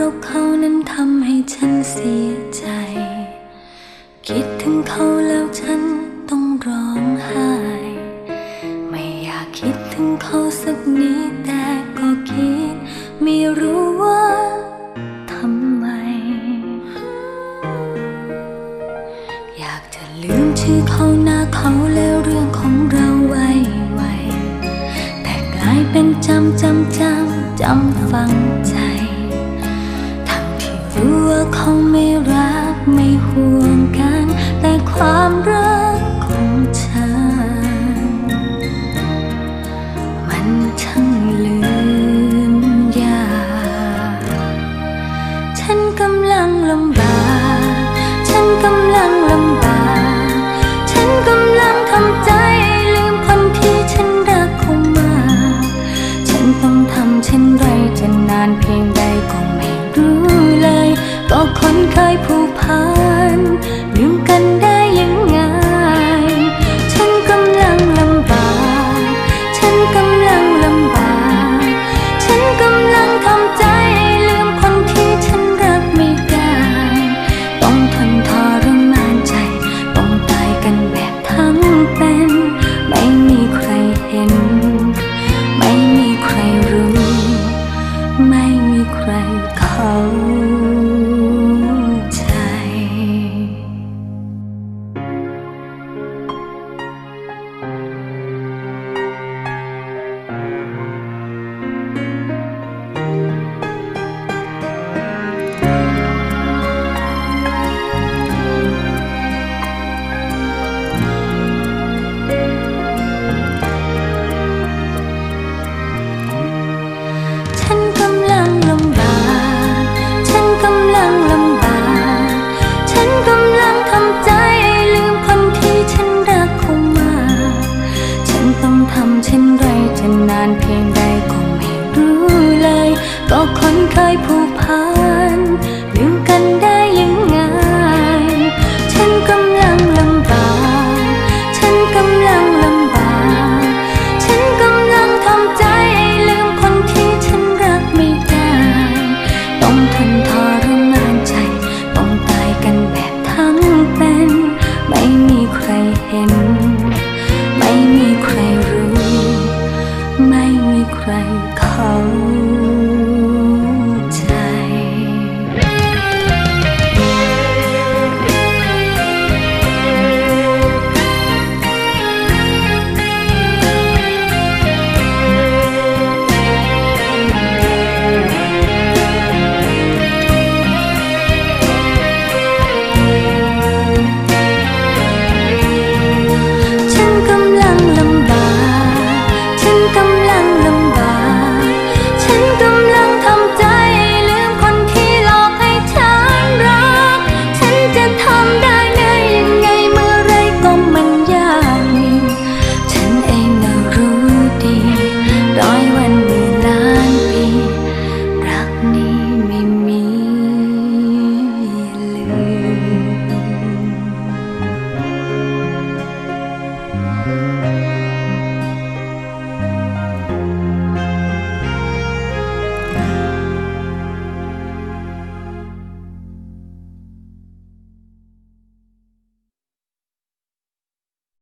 พราะเขานั้นทำให้ฉันเสียใจ คิดถึงเขาแล้วฉันต้องร้องไห้ ไม่อยากคิดถึงเขาสักนิดแต่ก็คิด ไม่รู้ว่าทำไม อยากจะลืมชื่อเขาหน้าเขาแล้วเรื่องของเราไว้ไวแต่กลายเป็นจำจำจำจำฟังใจ รู้ว่าเขาไม่รักไม่ห่วงกัน แต่ความรักของฉันมันช่างลืมยากฉันกำลังลำบาก ฉันกำลังลำบาก ฉันกำลังทำใจลืมคนที่ฉันรักเขามา ฉันต้องทำเช่นไรจะนานเพียงใดก็ไม่รู้ ก็คนเคยผูกพันันนานเพียงใดก็ไม่รู้เลย ก็คนเคยผูกพัน ใครเขา